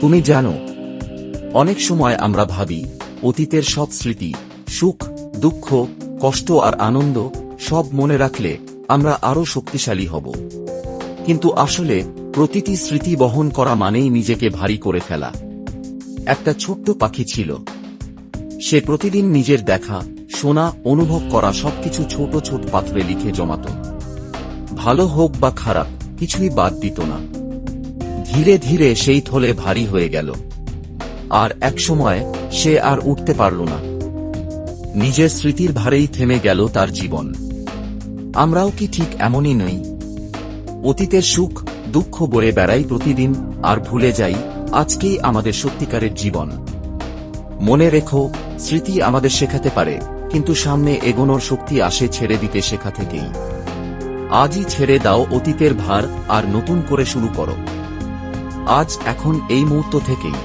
তুমি জানো, অনেক সময় আমরা ভাবি, অতীতের সব স্মৃতি, সুখ, দুঃখ, কষ্ট আর আনন্দ সব মনে রাখলে আমরা আরও শক্তিশালী হব। কিন্তু আসলে প্রতিটি স্মৃতি বহন করা মানেই নিজেকে ভারী করে ফেলা। একটা ছোট্ট পাখি ছিল। সে প্রতিদিন নিজের দেখা, শোনা, অনুভব করা সবকিছু ছোট ছোট পাত্রে লিখে জমাত। ভালো হোক বা খারাপ, কিছুই বাদ দিত না। ধীরে ধীরে সেই থলে ভারী হয়ে গেল। আর একসময় সে আর উঠতে পারল না। নিজের স্মৃতির ভারেই থেমে গেল তার জীবন। আমরাও কি ঠিক এমনই নই? অতীতের সুখ, দুঃখ বয়ে বেড়াই প্রতিদিন, আর ভুলে যাই আজকেই আমাদের সত্যিকারের জীবন। মনে রেখো, স্মৃতি আমাদের শেখাতে পারে, কিন্তু সামনে এগোনোর শক্তি আসে ছেড়ে দিতে শেখা থেকেই। আজই ছেড়ে দাও অতীতের ভার, আর নতুন করে শুরু করো। আজ এখন এই মুহূর্ত থেকেই